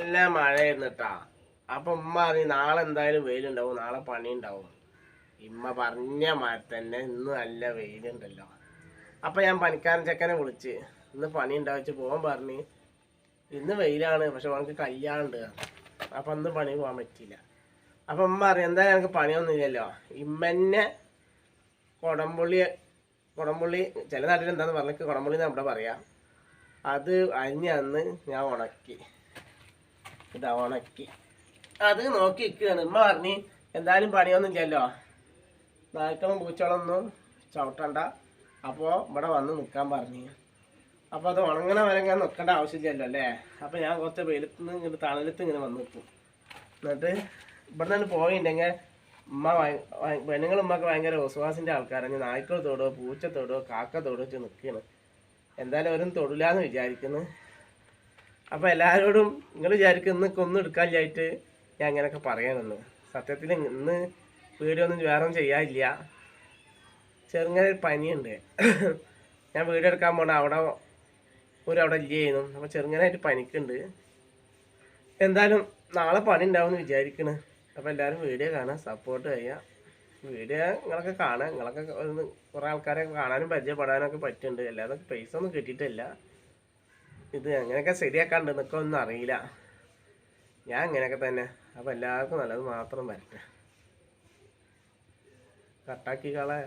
നല്ല മഴയായിരുന്നു കേട്ടാ അപ്പൊ ഉമ്മ പറഞ്ഞു നാളെ എന്തായാലും വെയിലുണ്ടാവും നാളെ പണി ഉണ്ടാവും ഇമ്മ പറഞ്ഞ മാതിരി തന്നെ ഇന്ന് നല്ല വെയിലുണ്ടല്ലോ. അപ്പൊ ഞാൻ പണിക്കാരൻ ചെക്കനെ വിളിച്ച് ഇന്ന് പണി ഉണ്ടാവിച്ച് പോകാൻ പറഞ്ഞു. ഇന്ന് വെയിലാണ് പക്ഷെ അവനക്ക് കല്യാണം ഉണ്ട് അപ്പൊ അന്ന് പണി പോകാൻ പറ്റിയില്ല. അപ്പൊ ഉമ്മ പറഞ്ഞു എന്തായാലും എനിക്ക് പണിയൊന്നും ഇല്ലല്ലോ. ഇമ്മന്നെ കൊടംപുള്ളി കൊടംപുള്ളി ചില നാട്ടിൽ എന്താന്ന് പറഞ്ഞ കൊടംപുള്ളി നമ്മുടെ പറയാം. അത് അരിഞ്ഞ് അന്ന് ഞാൻ ഉണക്കി. ഇതാ ഉണക്കി അത് നോക്കി നിൽക്കുകയാണ് ഉമ്മ പറഞ്ഞു എന്തായാലും പണിയൊന്നും ഇല്ലല്ലോ നായ്ക്കളും പൂച്ചകളൊന്നും ചവിട്ടണ്ട. അപ്പോൾ ഇവിടെ വന്ന് നിൽക്കാൻ പറഞ്ഞു. അപ്പോൾ അത് ഉണങ്ങണ വരെ ഞാൻ നിൽക്കേണ്ട ആവശ്യമില്ലല്ലോ അല്ലേ? അപ്പോൾ ഞാൻ കുറച്ച് വെയിലത്ത് നിന്ന് ഇങ്ങോട്ട് തണലത്ത് ഇങ്ങനെ വന്ന് നിൽക്കും. എന്നിട്ട് ഇവിടെ നിന്ന് പോയിട്ടുണ്ടെങ്കിൽ ഉമ്മ പെണ്ണുങ്ങൾ ഉമ്മക്ക് ഭയങ്കര വിശ്വാസിന്റെ ആൾക്കാരാണ്. നായ്ക്കൾ തൊടോ പൂച്ച തൊടോ കാക്ക തൊടോ വെച്ച് നിൽക്കുകയാണ്. എന്തായാലും അവരും തൊടില്ലാന്ന് വിചാരിക്കുന്നു. അപ്പോൾ എല്ലാവരോടും നിങ്ങൾ വിചാരിക്കും ഇന്ന് ഒന്നും എടുക്കാനില്ലായിട്ട് ഞാൻ അങ്ങനെയൊക്കെ പറയാനൊന്ന് സത്യത്തിൽ ഇന്ന് വീഡിയോ ഒന്നും വേറെ ഒന്നും ചെയ്യാനില്ല. ചെറുങ്ങനെ പനിയുണ്ട്. ഞാൻ വീഡിയോ എടുക്കാൻ പോണ അവിടെ ഒരു അവിടെ ഇല്ലായിരുന്നു അപ്പോൾ ചെറുങ്ങനായിട്ട് പനിക്കുണ്ട്. എന്തായാലും നാളെ പണി ഉണ്ടാവും എന്ന് വിചാരിക്കണ്. അപ്പോൾ എല്ലാവരും വീഡിയോ കാണാൻ സപ്പോർട്ട് ചെയ്യുക വീഡിയോ നിങ്ങളൊക്കെ കാണാം. നിങ്ങളൊക്കെ ഒന്ന് കുറേ ആൾക്കാരെ കാണാനും പരിചയപ്പെടാനൊക്കെ പറ്റുന്നുണ്ട് അല്ലാതെ പൈസ ഒന്നും കിട്ടിയിട്ടില്ല. ഇത് അങ്ങനെയൊക്കെ ശരിയാക്കാണ്ട് എന്നൊക്കെ ഒന്നും അറിയില്ല. ഞാൻ അങ്ങനെയൊക്കെ തന്നെ. അപ്പോൾ എല്ലാവർക്കും നല്ലത് മാത്രം വരട്ടെ. കട്ടാക്കി കളെ.